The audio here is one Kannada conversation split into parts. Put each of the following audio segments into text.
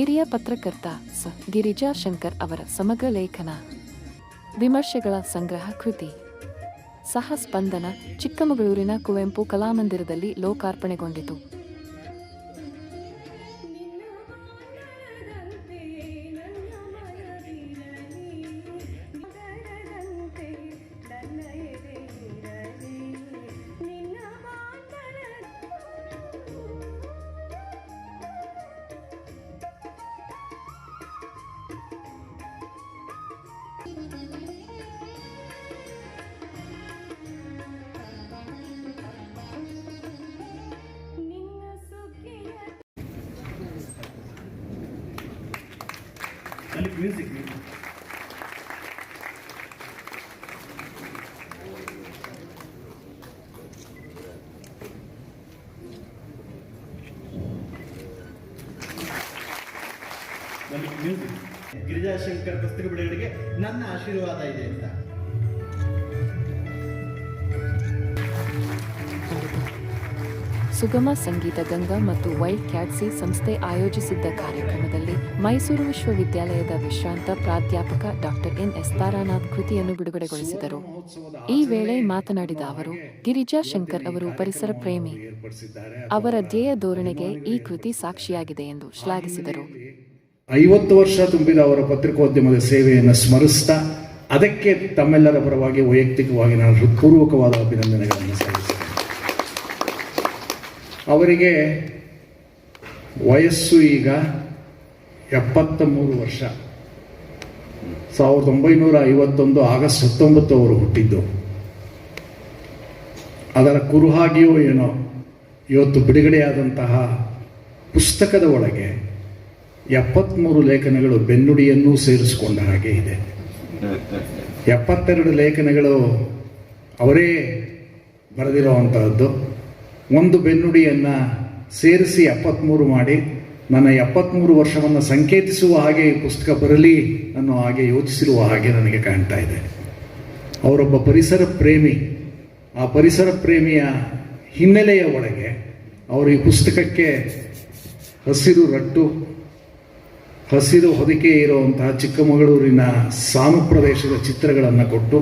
ಹಿರಿಯ ಪತ್ರಕರ್ತ ಸ ಗಿರಿಜಾ ಶಂಕರ್ ಅವರ ಸಮಗ್ರ ಲೇಖನ. ವಿಮರ್ಶೆಗಳ ಸಂಗ್ರಹ ಕೃತಿ. ಸಹ ಸ್ಪಂದನ ಚಿಕ್ಕಮಗಳೂರಿನ ಕುವೆಂಪು ಕಲಾಮಂದಿರದಲ್ಲಿ ಲೋಕಾರ್ಪಣೆಗೊಂಡಿತು. ಅಲ್ಲಿ ಮ್ಯೂಸಿಕ್ ಮ್ಯೂಸಿಕ್ ಗಿರಿಜಾಶಂಕರ್ ಪುಸ್ತಕ ಬಿಡುಗಡೆಗೆ ನನ್ನ ಆಶೀರ್ವಾದ ಇದೆ ಅಂತ. ಸುಗಮ ಸಂಗೀತ ಗಂಗಾ ಮತ್ತು ವೈಲ್ಡ್ ಕ್ಯಾಟ್ಸಿ ಸಂಸ್ಥೆ ಆಯೋಜಿಸಿದ್ದ ಕಾರ್ಯಕ್ರಮದಲ್ಲಿ ಮೈಸೂರು ವಿಶ್ವವಿದ್ಯಾಲಯದ ವಿಶ್ರಾಂತ ಪ್ರಾಧ್ಯಾಪಕ ಡಾಕ್ಟರ್ ಎನ್ ಎಸ್ ತಾರಾನಾಥ್ ಕೃತಿಯನ್ನು ಬಿಡುಗಡೆಗೊಳಿಸಿದರು. ಈ ವೇಳೆ ಮಾತನಾಡಿದ ಅವರು, ಗಿರಿಜಾ ಶಂಕರ್ ಅವರು ಪರಿಸರ ಪ್ರೇಮಿ. ಅವರ ಧ್ಯೇಯ ಧೋರಣೆಗೆ ಈ ಕೃತಿ ಸಾಕ್ಷಿಯಾಗಿದೆ ಎಂದು ಶ್ಲಾಘಿಸಿದರು. ಐವತ್ತು ವರ್ಷ ತುಂಬಿದ ಅವರ ಪತ್ರಿಕೋದ್ಯಮದ ಸೇವೆಯನ್ನು ಸ್ಮರಿಸ್ತಾ, ಅದಕ್ಕೆ ತಮ್ಮೆಲ್ಲರ ಪರವಾಗಿ ವೈಯಕ್ತಿಕವಾಗಿ ನಾನು ಹೃತ್ಪೂರ್ವಕವಾದ ಅಭಿನಂದನೆಗಳನ್ನು ಸಲ್ಲಿಸುತ್ತೇನೆ. ಅವರಿಗೆ ವಯಸ್ಸು ಈಗ ಎಪ್ಪತ್ತ ಮೂರು ವರ್ಷ. ಸಾವಿರದ ಒಂಬೈನೂರ ಐವತ್ತೊಂದು ಆಗಸ್ಟ್ ಹತ್ತೊಂಬತ್ತು ಅವರು ಹುಟ್ಟಿದ್ದು. ಅದರ ಕುರುಹಾಗಿಯೋ ಏನೋ, ಇವತ್ತು ಬಿಡುಗಡೆಯಾದಂತಹ ಪುಸ್ತಕದ ಒಳಗೆ ಎಪ್ಪತ್ತ್ಮೂರು ಲೇಖನಗಳು ಬೆನ್ನುಡಿಯನ್ನೂ ಸೇರಿಸಿಕೊಂಡ ಹಾಗೆ ಇದೆ. ಎಪ್ಪತ್ತೆರಡು ಲೇಖನಗಳು ಅವರೇ ಬರೆದಿರುವಂತಹದ್ದು. ಒಂದು ಬೆನ್ನುಡಿಯನ್ನು ಸೇರಿಸಿ ಎಪ್ಪತ್ತ್ಮೂರು ಮಾಡಿ ನನ್ನ ಎಪ್ಪತ್ತ್ಮೂರು ವರ್ಷವನ್ನು ಸಂಕೇತಿಸುವ ಹಾಗೆ ಈ ಪುಸ್ತಕ ಬರಲಿ ಅನ್ನೋ ಹಾಗೆ ಯೋಚಿಸಿರುವ ಹಾಗೆ ನನಗೆ ಕಾಣ್ತಾ ಇದೆ. ಅವರೊಬ್ಬ ಪರಿಸರ ಪ್ರೇಮಿ, ಆ ಪರಿಸರ ಪ್ರೇಮಿಯ ಹಿನ್ನೆಲೆಯ ಒಳಗೆ ಅವರು ಈ ಪುಸ್ತಕಕ್ಕೆ ಹಸಿರು ರಟ್ಟು, ಹಸಿರು ಹೊದಿಕೆ ಇರುವಂತಹ ಚಿಕ್ಕಮಗಳೂರಿನ ಸಾನು ಪ್ರದೇಶದ ಚಿತ್ರಗಳನ್ನು ಕೊಟ್ಟು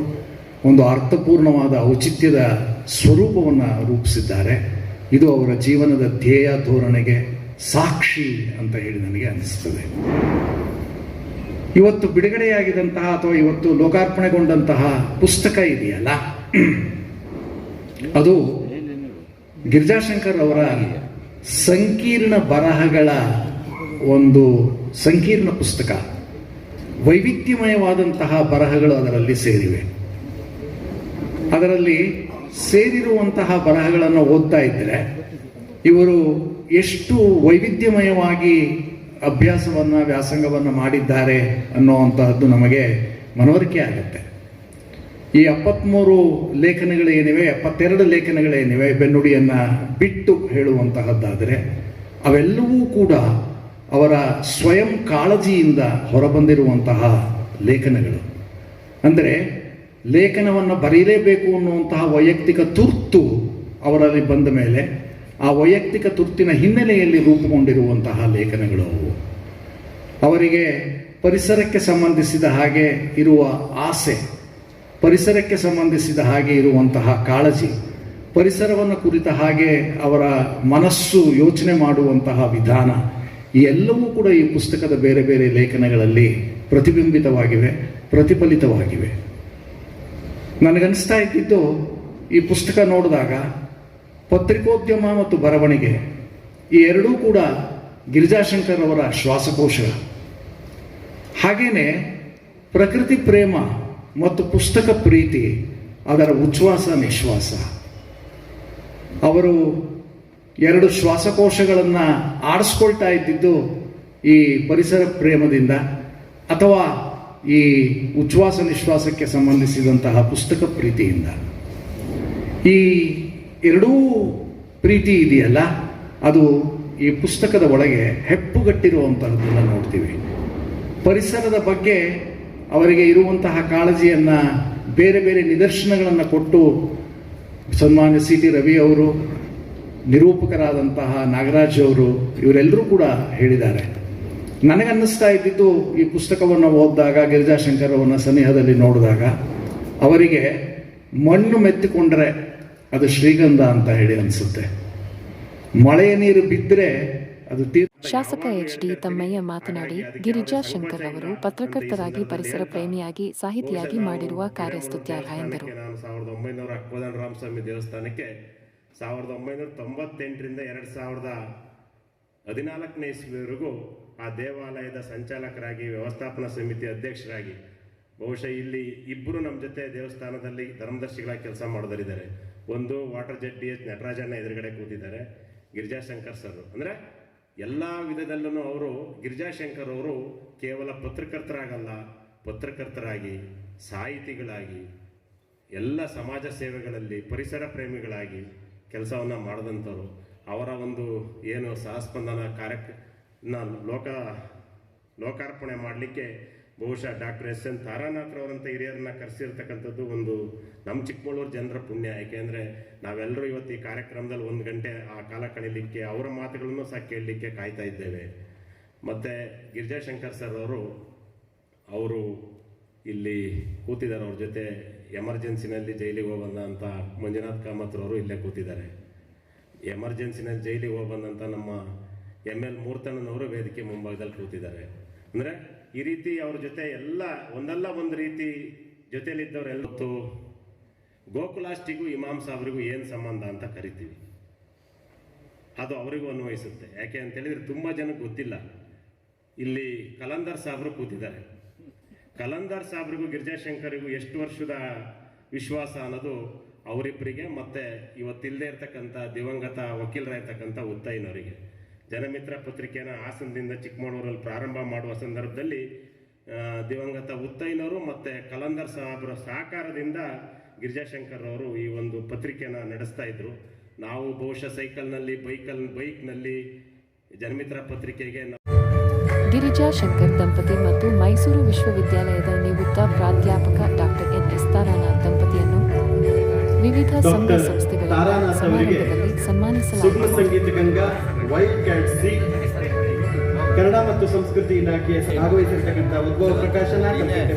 ಒಂದು ಅರ್ಥಪೂರ್ಣವಾದ ಔಚಿತ್ಯದ ಸ್ವರೂಪವನ್ನು ರೂಪಿಸಿದ್ದಾರೆ. ಇದು ಅವರ ಜೀವನದ ಧ್ಯೇಯ ಧೋರಣೆಗೆ ಸಾಕ್ಷಿ ಅಂತ ಹೇಳಿ ನನಗೆ ಅನಿಸ್ತದೆ. ಇವತ್ತು ಬಿಡುಗಡೆಯಾಗಿದಂತಹ ಅಥವಾ ಇವತ್ತು ಲೋಕಾರ್ಪಣೆಗೊಂಡಂತಹ ಪುಸ್ತಕ ಇದೆಯಲ್ಲ? ಅದು ಗಿರಿಜಾಶಂಕರ್ ಅವರ ಸಂಕೀರ್ಣ ಬರಹಗಳ ಒಂದು ಸಂಕೀರ್ಣ ಪುಸ್ತಕ. ವೈವಿಧ್ಯಮಯವಾದಂತಹ ಬರಹಗಳು ಅದರಲ್ಲಿ ಸೇರಿವೆ. ಅದರಲ್ಲಿ ಸೇರಿರುವಂತಹ ಬರಹಗಳನ್ನು ಓದ್ತಾ ಇದ್ದರೆ ಇವರು ಎಷ್ಟು ವೈವಿಧ್ಯಮಯವಾಗಿ ಅಭ್ಯಾಸವನ್ನು, ವ್ಯಾಸಂಗವನ್ನು ಮಾಡಿದ್ದಾರೆ ಅನ್ನೋವಂತಹದ್ದು ನಮಗೆ ಮನವರಿಕೆ ಆಗುತ್ತೆ. ಈ ಎಪ್ಪತ್ತ್ಮೂರು ಲೇಖನಗಳೇನಿವೆ ಎಪ್ಪತ್ತೆರಡು ಲೇಖನಗಳೇನಿವೆ ಬೆನ್ನುಡಿಯನ್ನು ಬಿಟ್ಟು ಹೇಳುವಂತಹದ್ದಾದರೆ, ಅವೆಲ್ಲವೂ ಕೂಡ ಅವರ ಸ್ವಯಂ ಕಾಳಜಿಯಿಂದ ಹೊರಬಂದಿರುವಂತಹ ಲೇಖನಗಳು. ಅಂದರೆ ಲೇಖನವನ್ನು ಬರೀಲೇಬೇಕು ಅನ್ನುವಂತಹ ವೈಯಕ್ತಿಕ ತುರ್ತು ಅವರಲ್ಲಿ ಬಂದ ಮೇಲೆ ಆ ವೈಯಕ್ತಿಕ ತುರ್ತಿನ ಹಿನ್ನೆಲೆಯಲ್ಲಿ ರೂಪುಗೊಂಡಿರುವಂತಹ ಲೇಖನಗಳು ಅವು. ಅವರಿಗೆ ಪರಿಸರಕ್ಕೆ ಸಂಬಂಧಿಸಿದ ಹಾಗೆ ಇರುವ ಆಸೆ, ಪರಿಸರಕ್ಕೆ ಸಂಬಂಧಿಸಿದ ಹಾಗೆ ಇರುವಂತಹ ಕಾಳಜಿ, ಪರಿಸರವನ್ನು ಕುರಿತ ಹಾಗೆ ಅವರ ಮನಸ್ಸು ಯೋಚನೆ ಮಾಡುವಂತಹ ವಿಧಾನ, ಈ ಎಲ್ಲವೂ ಕೂಡ ಈ ಪುಸ್ತಕದ ಬೇರೆ ಬೇರೆ ಲೇಖನಗಳಲ್ಲಿ ಪ್ರತಿಬಿಂಬಿತವಾಗಿವೆ, ಪ್ರತಿಫಲಿತವಾಗಿವೆ. ನನಗನ್ನಿಸ್ತಾ ಇದ್ದಿದ್ದು ಈ ಪುಸ್ತಕ ನೋಡಿದಾಗ ಪತ್ರಿಕೋದ್ಯಮ ಮತ್ತು ಬರವಣಿಗೆ, ಈ ಎರಡೂ ಕೂಡ ಗಿರಿಜಾಶಂಕರ್ ಅವರ ಶ್ವಾಸಕೋಶ ಹಾಗೇನೆ ಪ್ರಕೃತಿ ಪ್ರೇಮ ಮತ್ತು ಪುಸ್ತಕ ಪ್ರೀತಿ, ಅದರ ಉಚ್ಛ್ವಾಸ, ನಿಶ್ವಾಸ. ಅವರು ಎರಡು ಶ್ವಾಸಕೋಶಗಳನ್ನು ಆಡಿಸ್ಕೊಳ್ತಾ ಇದ್ದಿದ್ದು ಈ ಪರಿಸರ ಪ್ರೇಮದಿಂದ ಅಥವಾ ಈ ಉಚ್ಛ್ವಾಸ, ನಿಶ್ವಾಸಕ್ಕೆ ಸಂಬಂಧಿಸಿದಂತಹ ಪುಸ್ತಕ ಪ್ರೀತಿಯಿಂದ. ಈ ಎರಡೂ ಪ್ರೀತಿ ಇದೆಯಲ್ಲ, ಅದು ಈ ಪುಸ್ತಕದ ಒಳಗೆ ಹೆಪ್ಪುಗಟ್ಟಿರುವಂತಹದ್ದನ್ನು ನೋಡ್ತೀವಿ. ಪರಿಸರದ ಬಗ್ಗೆ ಅವರಿಗೆ ಇರುವಂತಹ ಕಾಳಜಿಯನ್ನು ಬೇರೆ ಬೇರೆ ನಿದರ್ಶನಗಳನ್ನು ಕೊಟ್ಟು ಸನ್ಮಾನ್ಯ ಸಿ ಟಿ ರವಿ ಅವರು, ನಿರೂಪಕರಾದಂತಹ ನಾಗರಾಜ್ ಅವರು, ಇವರೆಲ್ಲರೂ ಕೂಡ ಹೇಳಿದ್ದಾರೆ. ನನಗನ್ನಿಸ್ತಾ ಇದ್ದಿದ್ದು ಈ ಪುಸ್ತಕವನ್ನು ಓದಿದಾಗ ಗಿರಿಜಾಶಂಕರ್ ಅವರನ್ನ ಸನಿಹದಲ್ಲಿ ನೋಡಿದಾಗ, ಅವರಿಗೆ ಮಣ್ಣು ಮೆತ್ತಿಕೊಂಡ್ರೆ ಅದು ಶ್ರೀಗಂಧ ಅಂತ ಹೇಳಿ ಅನ್ಸುತ್ತೆ. ಮಳೆಯ ನೀರು ಬಿದ್ದರೆ ಅದು ಶಾಸಕ ಎಚ್ ಡಿ ತಮ್ಮಯ್ಯ ಮಾತನಾಡಿ ಗಿರಿಜಾ ಶಂಕರ್ ಅವರು ಪತ್ರಕರ್ತರಾಗಿ ಪರಿಸರ ಪ್ರೇಮಿಯಾಗಿ ಸಾಹಿತಿಯಾಗಿ ಮಾಡಿರುವ ಕಾರ್ಯ ಸ್ತುತ್ಯಾರ್ಹ ಎಂದರು. ಸಾವಿರದ ಒಂಬೈನೂರ ಕೋದಂಡ ರಾಮಸ್ವಾಮಿ ದೇವಸ್ಥಾನಕ್ಕೆ ಸಾವಿರದ ಒಂಬೈನೂರ ತೊಂಬತ್ತೆಂಟರಿಂದ ಎರಡು ಸಾವಿರದ ಹದಿನಾಲ್ಕನೇ ಇಸ್ವಿವರೆಗೂ ಆ ದೇವಾಲಯದ ಸಂಚಾಲಕರಾಗಿ ವ್ಯವಸ್ಥಾಪನಾ ಸಮಿತಿ ಅಧ್ಯಕ್ಷರಾಗಿ ಬಹುಶಃ ಇಲ್ಲಿ ಇಬ್ಬರು ನಮ್ಮ ಜೊತೆ ದೇವಸ್ಥಾನದಲ್ಲಿ ಧರ್ಮದರ್ಶಿಗಳಾಗಿ ಕೆಲಸ ಮಾಡೋದರಿದ್ದಾರೆ. ಒಂದು water jet D H Natarajanna ಎದುರುಗಡೆ ಕೂತಿದ್ದಾರೆ ಗಿರಿಜಾಶಂಕರ್ ಸರ್ ಅಂದರೆ ಎಲ್ಲ ವಿಧದಲ್ಲೂ ಅವರು ಗಿರಿಜಾಶಂಕರ್ ಅವರು ಕೇವಲ ಪತ್ರಕರ್ತರಾಗಲ್ಲ, ಪತ್ರಕರ್ತರಾಗಿ, ಸಾಹಿತಿಗಳಾಗಿ, ಎಲ್ಲ ಸಮಾಜ ಸೇವೆಗಳಲ್ಲಿ ಪರಿಸರ ಪ್ರೇಮಿಗಳಾಗಿ ಕೆಲಸವನ್ನು ಮಾಡಿದಂಥವ್ರು. ಅವರ ಒಂದು ಏನು ಸಹಸ್ಪಂದನ ಕಾರ್ಯಕ್ರಮ ಲೋಕ ಲೋಕಾರ್ಪಣೆ ಮಾಡಲಿಕ್ಕೆ ಬಹುಶಃ ಡಾಕ್ಟರ್ ಎಸ್ ಎನ್ ತಾರಾನಾಥ್ರವರಂಥ ಹಿರಿಯರನ್ನ ಕರೆಸಿರ್ತಕ್ಕಂಥದ್ದು ಒಂದು ನಮ್ಮ ಚಿಕ್ಕಮಗಳೂರು ಜನರ ಪುಣ್ಯ. ಯಾಕೆಂದ್ರೆ ನಾವೆಲ್ಲರೂ ಇವತ್ತು ಈ ಕಾರ್ಯಕ್ರಮದಲ್ಲಿ ಒಂದು ಗಂಟೆ ಆ ಕಾಲ ಕಳೀಲಿಕ್ಕೆ, ಅವರ ಮಾತುಗಳನ್ನು ಸಹ ಕೇಳಲಿಕ್ಕೆ ಕಾಯ್ತಾ ಇದ್ದೇವೆ. ಮತ್ತು ಗಿರಿಜಾಶಂಕರ್ ಸರ್ ಅವರು ಅವರು ಇಲ್ಲಿ ಕೂತಿದ್ದಾರೆ. ಅವ್ರ ಜೊತೆ ಎಮರ್ಜೆನ್ಸಿನಲ್ಲಿ ಜೈಲಿಗೆ ಹೋಗಬಂದಂಥ ಮಂಜುನಾಥ್ ಕಾಮತ್ರವರು ಇಲ್ಲೇ ಕೂತಿದ್ದಾರೆ. ಎಮರ್ಜೆನ್ಸಿನಲ್ಲಿ ಜೈಲಿಗೆ ಹೋಗಬಂದಂಥ ನಮ್ಮ ಎಂ ಎಲ್ ಮೂರ್ತಣ್ಣನವರು ವೇದಿಕೆ ಮುಂಭಾಗದಲ್ಲಿ ಕೂತಿದ್ದಾರೆ. ಅಂದರೆ ಈ ರೀತಿ ಅವ್ರ ಜೊತೆ ಎಲ್ಲ ಒಂದಲ್ಲ ಒಂದು ರೀತಿ ಜೊತೆಯಲ್ಲಿದ್ದವರೆಲ್ಲತ್ತು ಗೋಕುಲಾಷ್ಟಿಗೂ ಇಮಾಮ್ ಸಾಬ್ರಿಗೂ ಏನು ಸಂಬಂಧ ಅಂತ ಕರಿತೀವಿ. ಅದು ಅವರಿಗೂ ಅನ್ವಯಿಸುತ್ತೆ. ಯಾಕೆ ಅಂತ ಹೇಳಿದ್ರೆ ತುಂಬ ಜನಕ್ಕೆ ಗೊತ್ತಿಲ್ಲ. ಇಲ್ಲಿ ಕಲಂದರ್ ಸಾಹಬ್ರು ಕೂತಿದ್ದಾರೆ. ಕಲಂದರ್ ಸಾಹಬ್ರಿಗೂ, ಗಿರಿಜಾಶಂಕರಿಗೂ ಎಷ್ಟು ವರ್ಷದ ವಿಶ್ವಾಸ ಅನ್ನೋದು ಅವರಿಬ್ಬರಿಗೆ ಮತ್ತೆ ಇವತ್ತಿಲ್ಲದೆ ಇರ್ತಕ್ಕಂಥ ದಿವಂಗತ ವಕೀಲರಾಗಿರ್ತಕ್ಕಂಥ ಉತ್ತಯ್ಯನವರಿಗೆ ಜನಮಿತ್ರ ಪತ್ರಿಕೆಯನ್ನು ಹಾಸನದಿಂದ ಚಿಕ್ಕಮಗಳೂರಲ್ಲಿ ಪ್ರಾರಂಭ ಮಾಡುವ ಸಂದರ್ಭದಲ್ಲಿ ದಿವಂಗತ ಉತ್ತೈನವರು ಮತ್ತು ಕಲಂದರ್ ಸಾಹೇಬರ ಸಹಕಾರದಿಂದ ಗಿರಿಜಾಶಂಕರ್ ಅವರು ಈ ಒಂದು ಪತ್ರಿಕೆಯನ್ನು ನಡೆಸ್ತಾ ಇದ್ರು. ನಾವು ಬಹುಶಃ ಸೈಕಲ್ನಲ್ಲಿ, ಬೈಕಲ್, ಬೈಕ್ನಲ್ಲಿ ಜನಮಿತ್ರ ಪತ್ರಿಕೆಗೆ ಗಿರಿಜಾ ಶಂಕರ್ ದಂಪತಿ ಮತ್ತು ಮೈಸೂರು ವಿಶ್ವವಿದ್ಯಾಲಯದ ನಿವೃತ್ತ ಪ್ರಾಧ್ಯಾಪಕ ಡಾಕ್ಟರ್ ಎನ್ ಎಸ್ ತಾರಾನಾಥ್ ದಂಪತಿಯನ್ನು ವಿವಿಧ ಸಂಘ ಸಂಸ್ಥೆಗಳ ಸಮಾರಂಭದಲ್ಲಿ ಸನ್ಮಾನಿಸಲಾಯಿತು Sangeetha Ganga wild cat C Kannada ಮತ್ತು ಸಂಸ್ಕೃತಿ ಇಲಾಖೆಯ ಭಾಗವಹಿಸಿರ್ತಕ್ಕಂಥ ಉದ್ಭವ ಪ್ರಕಾಶನ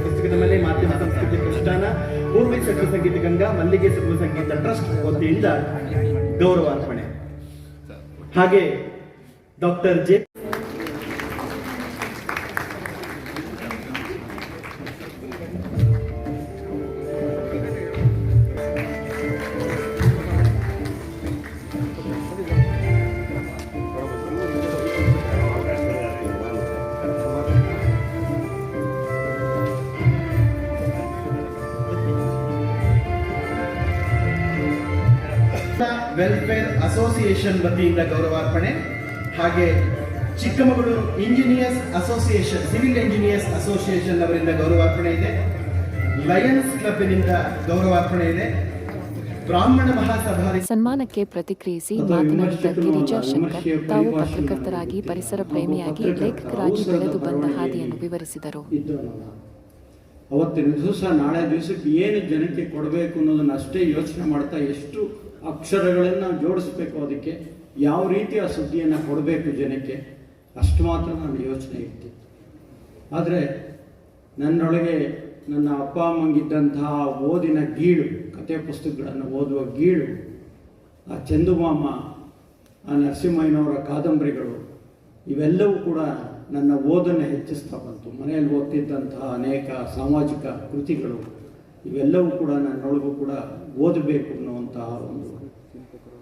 ಪುಸ್ತಕದ ಮೇಲೆ ಮಾಧ್ಯಮ ಸಂಸ್ಕೃತಿ ಪ್ರತಿಷ್ಠಾನ ಪೂರ್ವಿ ಸಂಗೀತ ಗಂಗಾ ಮಲ್ಲಿಗೆ ಸುಗಮ ಸಂಗೀತ ಟ್ರಸ್ಟ್ ವತಿಯಿಂದ ಗೌರವಾರ್ಪಣೆ. ಹಾಗೆ ಡಾಕ್ಟರ್ ಜೆ ಅಸೋಸಿಯೇಷನ್ ವತಿಯಿಂದ ಗೌರವಾರ್ಪಣೆ ಹಾಗೆ Chikkamagaluru engineers association civil engineers association ಅವರಿಂದ ಗೌರವಾರ್ಪಣೆ ಇದೆ. ಲಯನ್ಸ್ ಕ್ಲಬ್ನಿಂದ ಗೌರವಾರ್ಪಣೆ ಇದೆ. ಬ್ರಾಹ್ಮಣ ಮಹಾಸಭಾ ಸನ್ಮಾನಕ್ಕೆ ಪ್ರತಿಕ್ರಿಯಿಸಿ ಮಾತನಾಡಿದ ಗಿರಿಜಾ ಶಂಕರ್ ತಾವು ಪತ್ರಕರ್ತರಾಗಿ ಪರಿಸರ ಪ್ರೇಮಿಯಾಗಿ ಲೇಖಕರಾಗಿ ಬೆಳೆದು ಬಂದ ಹಾದಿಯನ್ನು ವಿವರಿಸಿದರು. ಅವತ್ತಿನ ದಿವಸ, ನಾಳೆ ದಿವಸಕ್ಕೆ ಏನು ಜನಕ್ಕೆ ಕೊಡಬೇಕು ಅನ್ನೋದನ್ನು ಅಷ್ಟೇ ಯೋಚನೆ ಮಾಡ್ತಾ ಎಷ್ಟು ಅಕ್ಷರಗಳನ್ನು ಜೋಡಿಸ್ಬೇಕು ಅದಕ್ಕೆ, ಯಾವ ರೀತಿಯ ಸುದ್ದಿಯನ್ನು ಕೊಡಬೇಕು ಜನಕ್ಕೆ, ಅಷ್ಟು ಮಾತ್ರ ನಾನು ಯೋಚನೆ ಇರ್ತೀನಿ ಆದರೆ ನನ್ನೊಳಗೆ ನನ್ನ ಅಪ್ಪ ಅಮ್ಮಂಗಿದ್ದಂತಹ ಓದಿನ ಗೀಳು ಕತೆ ಪುಸ್ತಕಗಳನ್ನು ಓದುವ ಗೀಳು, ಆ ಚಂದುಮಾಮ, ಆ ನರಸಿಂಹಯ್ಯನವರ ಕಾದಂಬರಿಗಳು, ಇವೆಲ್ಲವೂ ಕೂಡ ನನ್ನ ಓದನ್ನು ಹೆಚ್ಚಿಸ್ತಾ ಬಂತು. ಮನೆಯಲ್ಲಿ ಓದ್ತಿದ್ದಂತಹ ಅನೇಕ ಸಾಮಾಜಿಕ ಕೃತಿಗಳು, ಇವೆಲ್ಲವೂ ಕೂಡ ನನ್ನೊಳಗೂ ಕೂಡ ಓದಬೇಕು ಅನ್ನುವಂತಹ ಒಂದು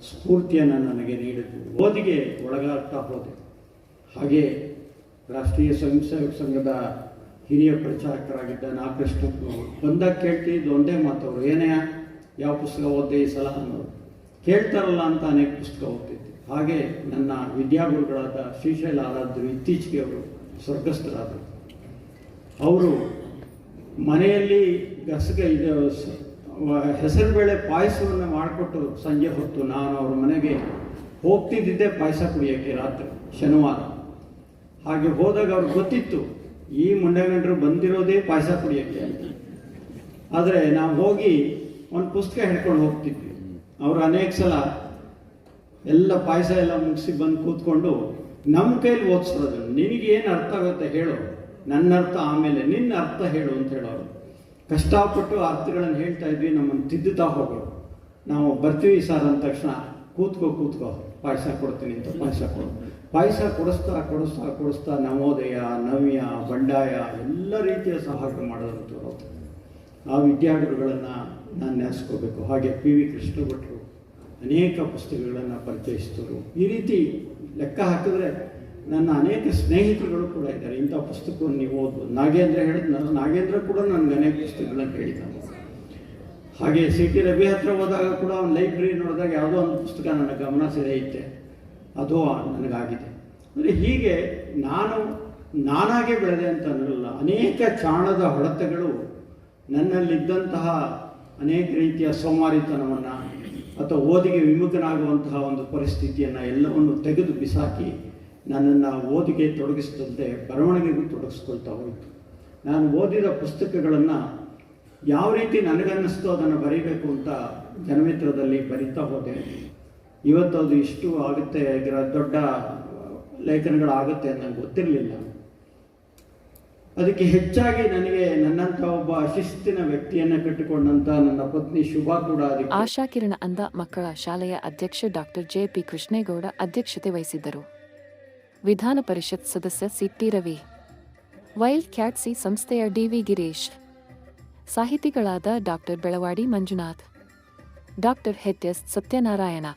ಸ್ಫೂರ್ತಿಯನ್ನು ನನಗೆ ನೀಡಿತು. ಓದಿಗೆ ಒಳಗಾಗ್ತಾ ಹೋದೆ. ಹಾಗೆ ರಾಷ್ಟ್ರೀಯ ಸ್ವಯಂ ಸಂಘದ ಹಿರಿಯ ಪ್ರಚಾರಕರಾಗಿದ್ದ ನಾಗಕೃಷ್ಣಪ್ಪನವರು ಬಂದಾಗ ಕೇಳ್ತಿದ್ದು ಒಂದೇ ಮಾತವರು ಏನೇ, ಯಾವ ಪುಸ್ತಕ ಓದ್ದೆ ಈ ಸಲ ಅನ್ನೋದು. ಕೇಳ್ತಾರಲ್ಲ ಅಂತ ಅನೇಕ ಪುಸ್ತಕ ಓದ್ತಿದ್ದೆ. ಹಾಗೆ ನನ್ನ ವಿದ್ಯಾಗುರುಗಳಾದ ಶ್ರೀಶೈಲ ಆರಾಧ್ಯರು ಇತ್ತೀಚೆಗೆ ಅವರು ಸ್ವರ್ಗಸ್ಥರಾದರು. ಅವರು ಮನೆಯಲ್ಲಿ ಗಸಗ ಇದು ಹೆಸರುಬೇಳೆ ಪಾಯಸವನ್ನು ಮಾಡಿಕೊಟ್ಟು ಸಂಜೆ ಹೊತ್ತು ನಾನು ಅವ್ರ ಮನೆಗೆ ಹೋಗ್ತಿದ್ದಿದ್ದೆ ಪಾಯಸ ಕುಡಿಯೋಕ್ಕೆ ರಾತ್ರಿ, ಶನಿವಾರ. ಹಾಗೆ ಹೋದಾಗ ಅವ್ರಿಗೆ ಗೊತ್ತಿತ್ತು, ಈ ಮುಂಡೆಗಂಡರು ಬಂದಿರೋದೇ ಪಾಯಸ ಕುಡಿಯೋಕ್ಕೆ ಅಂತ. ಆದರೆ ನಾವು ಹೋಗಿ ಒಂದು ಪುಸ್ತಕ ಹಿಡ್ಕೊಂಡು ಹೋಗ್ತಿದ್ವಿ. ಅವರು ಅನೇಕ ಸಲ ಎಲ್ಲ ಪಾಯಸ ಎಲ್ಲ ಮುಗಿಸಿ ಬಂದು ಕೂತ್ಕೊಂಡು ನಮ್ಮ ಕೈಲಿ ಓದಿಸೋದು. ನಿನಗೇನು ಅರ್ಥ ಆಗುತ್ತೆ ಹೇಳು. ನನ್ನ ಅರ್ಥ ಆಮೇಲೆ ನಿನ್ನ ಅರ್ಥ ಹೇಳು ಅಂತ ಹೇಳೋರು. ಕಷ್ಟಪಟ್ಟು ಅರ್ಥಗಳನ್ನು ಹೇಳ್ತಾ ಇದ್ವಿ, ನಮ್ಮನ್ನು ತಿದ್ದುತ್ತಾ ಹೋಗೋರು. ನಾವು ಬರ್ತೀವಿ ಸರ್ ಅಂದ ತಕ್ಷಣ, ಕೂತ್ಕೋ ಕೂತ್ಕೋ. ಪಾಯಸ ಕೊಡ್ತೀನಿ ಅಂತ ಪಾಯಸ ಕೊಡು. ಪಾಯಸ ಕೊಡಿಸ್ತಾ ಕೊಡಿಸ್ತಾ ಕೊಡಿಸ್ತಾ ನವೋದಯ, ನವ್ಯ, ಬಂಡಾಯ ಎಲ್ಲ ರೀತಿಯ ಸಹಾಯ ಮಾಡೋದಂತ ಆ ವಿದ್ಯಾರ್ಥಿಗಳನ್ನು ನಾನು ನೆನೆಸ್ಕೋಬೇಕು. ಹಾಗೆ ಪಿ ವಿ ಕೃಷ್ಣ ಭಟ್ರು ಅನೇಕ ಪುಸ್ತಕಗಳನ್ನು ಪರಿಚಯಿಸಿದರು. ಈ ರೀತಿ ಲೆಕ್ಕ ಹಾಕಿದ್ರೆ ನನ್ನ ಅನೇಕ ಸ್ನೇಹಿತರುಗಳು ಕೂಡ ಇದ್ದಾರೆ. ಇಂಥ ಪುಸ್ತಕವನ್ನು ನೀವು ಓದ್ಬೋದು. ನಾಗೇಂದ್ರ ಹೇಳಿದ್ನಲ್ಲ ನಾಗೇಂದ್ರ ಕೂಡ ನನಗೆ ಅನೇಕ ಪುಸ್ತಕಗಳನ್ನು ಹೇಳಿದ್ದಾನೆ. ಹಾಗೆ ಸಿ ಟಿ ರವಿ ಹತ್ರ ಹೋದಾಗ ಕೂಡ ಒಂದು ಲೈಬ್ರರಿ ನೋಡಿದಾಗ ಯಾವುದೋ ಒಂದು ಪುಸ್ತಕ ನನ್ನ ಗಮನ ಸೆಳೆಯುತ್ತೆ. ಅದು ನನಗಾಗಿದೆ. ಅಂದರೆ ಹೀಗೆ ನಾನು ನಾನಾಗೆ ಬೆಳೆದೆ ಅಂತ ಅನ್ನೋಲ್ಲ ಅನೇಕ ಚಾಣದ ಹೊಡೆತಗಳು ನನ್ನಲ್ಲಿದ್ದಂತಹ ಅನೇಕ ರೀತಿಯ ಸೋಮಾರಿತನವನ್ನು ಅಥವಾ ಓದಿಗೆ ವಿಮುಖನಾಗುವಂತಹ ಒಂದು ಪರಿಸ್ಥಿತಿಯನ್ನು ಎಲ್ಲವನ್ನು ತೆಗೆದು ಬಿಸಾಕಿ ನನ್ನನ್ನು ಓದಿಗೆ ತೊಡಗಿಸಿದಂತೆ ಬರವಣಿಗೆಗೂ ತೊಡಗಿಸ್ಕೊಳ್ತಾ ಹೋಯಿತು. ನಾನು ಓದಿದ ಪುಸ್ತಕಗಳನ್ನು ಯಾವ ರೀತಿ ನನಗನ್ನಿಸ್ತೋ ಅದನ್ನು ಬರೀಬೇಕು ಅಂತ ಜನಮಿತ್ರದಲ್ಲಿ ಬರಿತಾ ಹೋದೆ. ಇವತ್ತು ಅದು ಇಷ್ಟು ಆಗುತ್ತೆ, ಇದರ ದೊಡ್ಡ ಲೇಖನಗಳಾಗುತ್ತೆ ಅಂತ ಗೊತ್ತಿರಲಿಲ್ಲ. ಅದಕ್ಕೆ ಹೆಚ್ಚಾಗಿ ನನಗೆ ನನ್ನಂತ ಒಬ್ಬ ಶಿಸ್ತಿನ ವ್ಯಕ್ತಿಯನ್ನ ಕಟ್ಟಿಕೊಂಡಂತ ನನ್ನ ಪತ್ನಿ ಶುಭಾ ಕೂಡ ಆಶಾ ಆಶಾಕಿರಣ ಅಂದ ಮಕ್ಕಳ ಶಾಲೆಯ ಅಧ್ಯಕ್ಷ ಡಾಕ್ಟರ್ ಜೆ ಪಿ ಕೃಷ್ಣೇಗೌಡ ಅಧ್ಯಕ್ಷತೆ ವಹಿಸಿದ್ದರು. ವಿಧಾನ ಪರಿಷತ್ ಸದಸ್ಯ ಸಿಟಿ ರವಿ, ವೈಲ್ಡ್ ಕ್ಯಾಟ್ಸಿ ಸಂಸ್ಥೆಯ ಡಿವಿ ಗಿರೀಶ್, ಸಾಹಿತಿಗಳಾದ ಡಾಕ್ಟರ್ ಬೆಳವಾಡಿ ಮಂಜುನಾಥ್, ಡಾಕ್ಟರ್ ಹೆತ್ಯಸ್ ಸತ್ಯನಾರಾಯಣ,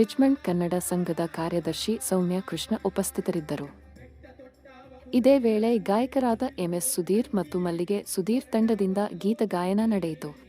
ರಿಚ್ಮಂಡ್ ಕನ್ನಡ ಸಂಘದ ಕಾರ್ಯದರ್ಶಿ ಸೌಮ್ಯ ಕೃಷ್ಣ ಉಪಸ್ಥಿತರಿದ್ದರು. ಇದೇ ವೇಳೆ ಗಾಯಕರಾದ ಎಂಎಸ್ ಸುಧೀರ್ ಮತ್ತು ಮಲ್ಲಿಗೆ ಸುಧೀರ್ ತಂಡದಿಂದ ಗೀತ ಗಾಯನ ನಡೆಯಿತು.